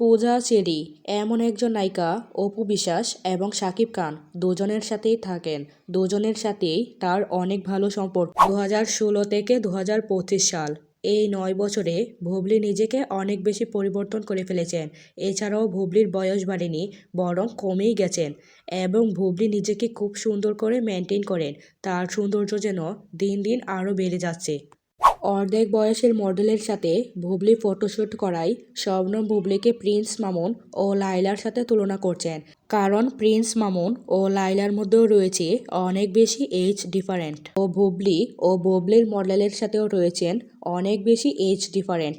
পূজা cherry, এমন একজন নায়িকা, অপু বিশ্বাস এবং শাকিব খান দুজনের সাথেই থাকেন। দুজনের সাথেই তার অনেক ভালো সম্পর্ক। দু হাজার ষোলো থেকে দু হাজার পঁচিশ সাল, এই নয় বছরে ভুবলি নিজেকে অনেক বেশি পরিবর্তন করে ফেলেছেন। এছাড়াও ভুবলির বয়স বাড়েনি, বরং কমেই গেছেন এবং ভুবলি নিজেকে খুব সুন্দর করে মেনটেন করেন। তার সৌন্দর্য যেন দিন দিন আরও বেড়ে যাচ্ছে। অর্ধেক বয়সের মডেলের সাথে ভুবলি ফটোশ্যুট করায় শবনম ভুবলিকে প্রিন্স মামুন ও লাইলার সাথে তুলনা করছেন। কারণ প্রিন্স মামুন ও লাইলার মধ্যেও রয়েছে অনেক বেশি এজ ডিফারেন্ট। ও ভুবলি ও বুবলির মডেলের সাথেও রয়েছেন অনেক বেশি age different.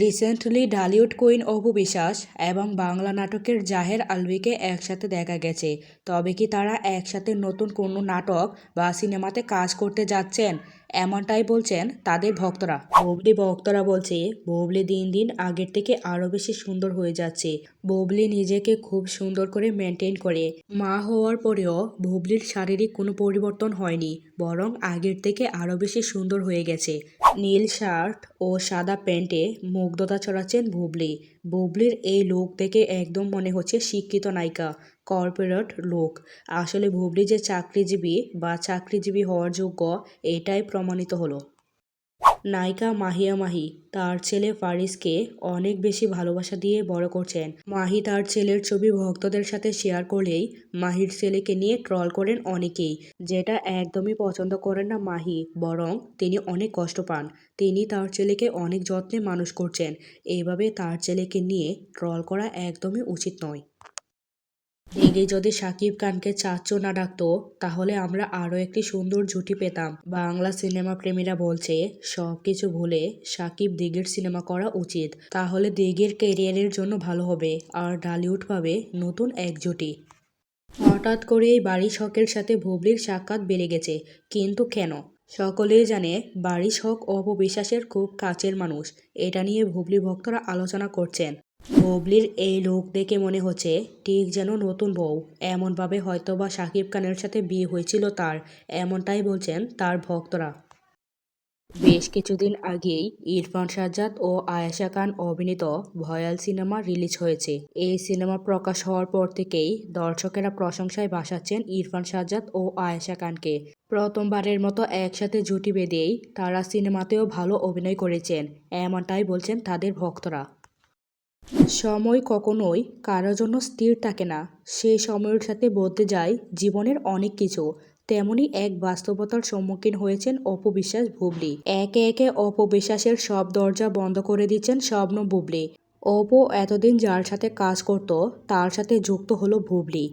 Recently Dhallywood queen Apu Biswas এবং বাংলা নাটকের জাহের আলভিকে একসাথে দেখা গেছে। তবে কি তারা একসাথে নতুন কোনো নাটক বা সিনেমাতে কাজ করতে যাচ্ছেন? এমনটাই বলছেন তাদের ভক্তরা। বুবলি ভক্তরা বলছে, বুবলি দিন দিন আগের থেকে আরও বেশি সুন্দর হয়ে যাচ্ছে। বুবলি নিজেকে খুব সুন্দর করে মেনটেন করে। মা হওয়ার পরেও বুবলির শারীরিক কোনো পরিবর্তন হয়নি, বরং আগের থেকে আরও বেশি সুন্দর হয়ে গেছে। নীল শার্ট ও সাদা প্যান্টে মুগ্ধতা ছড়াচ্ছেন বুবলি। বুবলির এই লোক দেখে একদম মনে হচ্ছে শিক্ষিত নায়িকা, কর্পোরেট লোক। আসলে বুবলি যে চাকরিজীবী বা চাকরিজীবী হওয়ার যোগ্য, এটাই প্রমাণিত হলো। নায়িকা মাহিয়া মাহি তার ছেলে ফারিসকে অনেক বেশি ভালোবাসা দিয়ে বড় করছেন। মাহি তার ছেলের ছবি ভক্তদের সাথে শেয়ার করলেই মাহির ছেলেকে নিয়ে ট্রল করেন অনেকেই, যেটা একদমই পছন্দ করেন না মাহি, বরং তিনি অনেক কষ্ট পান। তিনি তার ছেলেকে অনেক যত্নে মানুষ করছেন এইভাবে তার ছেলেকে নিয়ে ট্রল করা একদমই উচিত নয়। দিদি যদি সাকিব খানকে চাচ্চু না ডাকতো, তাহলে আমরা আরও একটি সুন্দর জুটি পেতাম। বাংলা সিনেমা প্রেমীরা বলছে সব কিছু ভুলে সাকিব দিঘির সিনেমা করা উচিত। তাহলে দিঘির ক্যারিয়ারের জন্য ভালো হবে, আর ঢালিউড পাবে নতুন এক জুটি। হঠাৎ করেই বাড়ি শখের সাথে ভুবলির সাক্ষাৎ বেড়ে গেছে। কিন্তু কেন? সকলেই জানে বাড়ি শখ অপবিশ্বাসের খুব কাছের মানুষ। এটা নিয়ে ভুবলি ভক্তরা আলোচনা করছেন। বুবলির এই লোক দেখে মনে হচ্ছে, ঠিক যেন নতুন বউ। এমনভাবে হয়তোবা শাকিব খানের সাথে বিয়ে হয়েছিল তার, এমনটাই বলছেন তার ভক্তরা। বেশ কিছুদিন আগেই ইরফান সাজ্জাদ ও আয়েশা খান অভিনীত ভয়াল সিনেমা রিলিজ হয়েছে। এই সিনেমা প্রকাশ হওয়ার পর থেকেই দর্শকেরা প্রশংসায় ভাসাচ্ছেন ইরফান সাজ্জাদ ও আয়েশা খানকে। প্রথমবারের মতো একসাথে জুটি বেঁধেই তারা সিনেমাতেও ভালো অভিনয় করেছেন, এমনটাই বলছেন তাদের ভক্তরা। সময় কখনোই কারোর জন্য স্থির থাকে না। সেই সময়ের সাথে বলতে যায়, জীবনের অনেক কিছু। তেমনি এক বাস্তবতার সম্মুখীন হয়েছেন অপবিশ্বাস বুবলি। একে একে অপবিশ্বাসের সব দরজা বন্ধ করে দিচ্ছেন স্বপ্ন বুবলি। অপ এতদিন যার সাথে কাজ করত, তার সাথে যুক্ত হলো বুবলি।